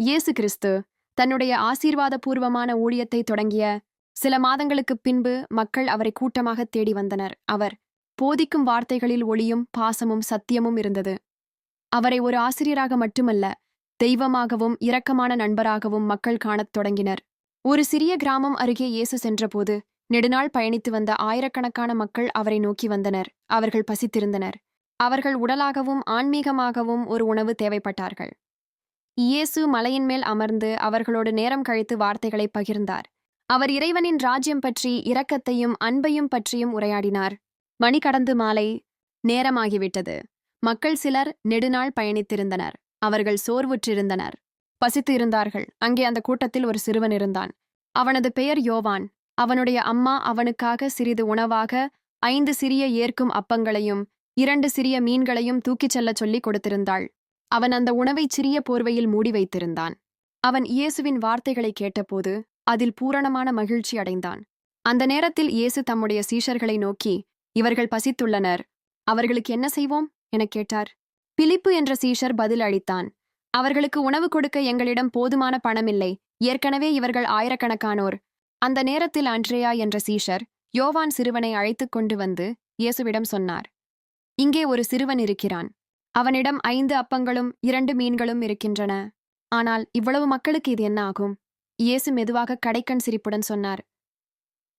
இயேசு கிறிஸ்து தன்னுடைய ஆசீர்வாதபூர்வமான ஊழியத்தை தொடங்கிய சில மாதங்களுக்குப் பின்பு மக்கள் அவரை கூட்டமாக தேடி வந்தனர். அவர் போதிக்கும் வார்த்தைகளில் ஒளியும் பாசமும் சத்தியமும் இருந்தது. அவரை ஒரு ஆசிரியராக மட்டுமல்ல தெய்வமாகவும் இரக்கமான நண்பராகவும் மக்கள் காணத் தொடங்கினர். ஒரு சிறிய கிராமம் அருகே இயேசு சென்றபோது நெடுநாள் பயணித்து வந்த ஆயிரக்கணக்கான மக்கள் அவரை நோக்கி வந்தனர். அவர்கள் பசித்திருந்தனர். அவர்கள் உடலாகவும் ஆன்மீகமாகவும் ஒரு உணவு தேவைப்பட்டார்கள். இயேசு மலையின் மேல் அமர்ந்து அவர்களோடு நேரம் கழித்து வார்த்தைகளை பகிர்ந்தார். அவர் இறைவனின் ராஜ்யம் பற்றி இரக்கத்தையும் அன்பையும் பற்றியும் உரையாடினார். மணி கடந்து மாலை நேரமாகிவிட்டது. மக்கள் சிலர் நெடுநாள் பயணித்திருந்தனர். அவர்கள் சோர்வுற்றிருந்தனர். பசித்து இருந்தார்கள். அங்கே அந்த கூட்டத்தில் ஒரு சிறுவன் இருந்தான். அவனது பெயர் யோவான். அவனுடைய அம்மா அவனுக்காக சிறிது உணவாக ஐந்து சிறிய ஏற்கும் அப்பங்களையும் இரண்டு சிறிய மீன்களையும் தூக்கிச் செல்லச் சொல்லிக் கொடுத்திருந்தாள். அவன் அந்த உணவை சிறிய போர்வையில் மூடி வைத்திருந்தான். அவன் இயேசுவின் வார்த்தைகளை கேட்டபோது அதில் பூரணமான மகிழ்ச்சி அடைந்தான். அந்த நேரத்தில் இயேசு தம்முடைய சீஷர்களை நோக்கி இவர்கள் பசித்துள்ளனர். அவர்களுக்கு என்ன செய்வோம்? எனக் கேட்டார். பிலிப்பு என்ற சீஷர் பதில் அளித்தான். அவர்களுக்கு உணவு கொடுக்க எங்களிடம் போதுமான பணமில்லை. ஏற்கனவே இவர்கள் ஆயிரக்கணக்கானோர். அந்த நேரத்தில் அன்றேயா என்ற சீஷர் யோவான் சிறுவனை அழைத்துக் கொண்டு வந்து இயேசுவிடம் சொன்னார். இங்கே ஒரு சிறுவன் இருக்கிறான். அவனிடம் ஐந்து அப்பங்களும் இரண்டு மீன்களும் இருக்கின்றன. ஆனால் இவ்வளவு மக்களுக்கு இது என்ன ஆகும்? இயேசு மெதுவாக கடைக்கண் சிரிப்புடன் சொன்னார்.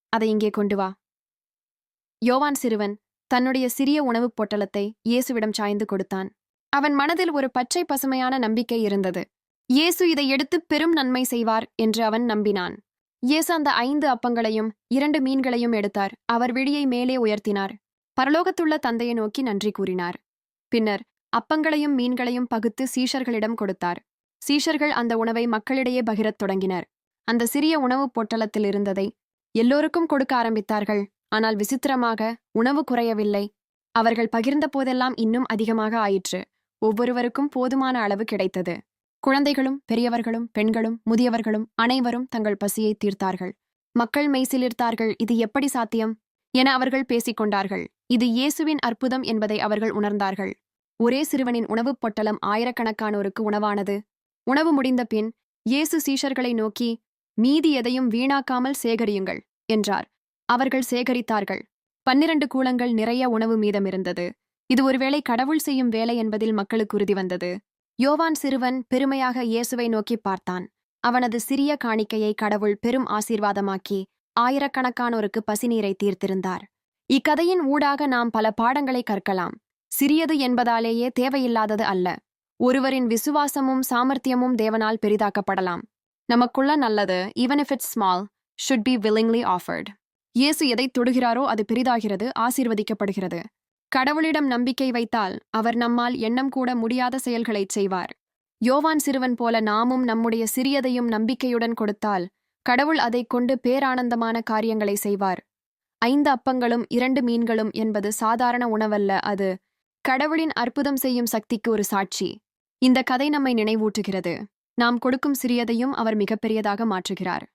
அதை இங்கே கொண்டு வா. யோவான் சிறுவன் தன்னுடைய சிறிய உணவுப் பொட்டலத்தை இயேசுவிடம் சாய்ந்து கொடுத்தான். அவன் மனதில் ஒரு பச்சை பசுமையான நம்பிக்கை இருந்தது. இயேசு இதை எடுத்து பெரும் நன்மை செய்வார் என்று அவன் நம்பினான். இயேசு அந்த ஐந்து அப்பங்களையும் இரண்டு மீன்களையும் எடுத்தார். அவர் விழியை மேலே உயர்த்தினார். பரலோகத்துள்ள தந்தையை நோக்கி நன்றி கூறினார். பின்னர் அப்பங்களையும் மீன்களையும் பகுத்து சீஷர்களிடம் கொடுத்தார். சீஷர்கள் அந்த உணவை மக்களிடையே பகிரத் தொடங்கினர். அந்த சிறிய உணவுப் பொட்டலத்தில் இருந்ததை எல்லோருக்கும் கொடுக்க ஆரம்பித்தார்கள். ஆனால் விசித்திரமாக உணவு குறையவில்லை. அவர்கள் பகிர்ந்த போதெல்லாம் இன்னும் அதிகமாக ஆயிற்று. ஒவ்வொருவருக்கும் போதுமான அளவு கிடைத்தது. குழந்தைகளும் பெரியவர்களும் பெண்களும் முதியவர்களும் அனைவரும் தங்கள் பசியை தீர்த்தார்கள். மக்கள் மெய்சிலிர்த்தார்கள் இது எப்படி சாத்தியம்? என அவர்கள் பேசிக் கொண்டார்கள். இது இயேசுவின் அற்புதம் என்பதை அவர்கள் உணர்ந்தார்கள். ஒரே சிறுவனின் உணவுப் பொட்டலம் ஆயிரக்கணக்கானோருக்கு உணவானது. உணவு முடிந்த பின் இயேசு சீஷர்களை நோக்கி மீதி எதையும் வீணாக்காமல் சேகரியுங்கள் என்றார். அவர்கள் சேகரித்தார்கள். பன்னிரண்டு கூலங்கள் நிறைய உணவு மீதமிருந்தது. இது ஒருவேளை கடவுள் செய்யும் வேலை என்பதில் மக்களுக்கு உறுதி வந்தது. யோவான் சிறுவன் பெருமையாக இயேசுவை நோக்கி பார்த்தான். அவனது சிறிய காணிக்கையை கடவுள் பெரும் ஆசீர்வாதமாக்கி ஆயிரக்கணக்கானோருக்கு பசிநீரை தீர்த்திருந்தார். இக்கதையின் ஊடாக நாம் பல பாடங்களை கற்கலாம். சிறியது என்பதாலேயே தேவையில்லாதது அல்ல. ஒருவரின் விசுவாசமும் சாமர்த்தியமும் தேவனால் பெரிதாக்கப்படலாம். நமக்குள்ள நல்லது even if it's small should be willingly offered இயேசு எதை தொடுகிறாரோ அது பெரிதாகிறது ஆசீர்வதிக்கப்படுகிறது. கடவுளிடம் நம்பிக்கை வைத்தால் அவர் நம்மால் எண்ணம் கூட முடியாத செயல்களைச் செய்வார். யோவான் சிறுவன் போல நாமும் நம்முடைய சிறியதையும் நம்பிக்கையுடன் கொடுத்தால் கடவுள் அதைக் கொண்டு பேரானந்தமான காரியங்களை செய்வார். ஐந்து அப்பங்களும் இரண்டு மீன்களும் என்பது சாதாரண உணவல்ல அது கடவுளின் அற்புதம் செய்யும் சக்திக்கு ஒரு சாட்சி. இந்த கதை நம்மை நினைவூட்டுகிறது. நாம் கொடுக்கும் சிறியதையும் அவர் மிகப்பெரியதாக மாற்றுகிறார்.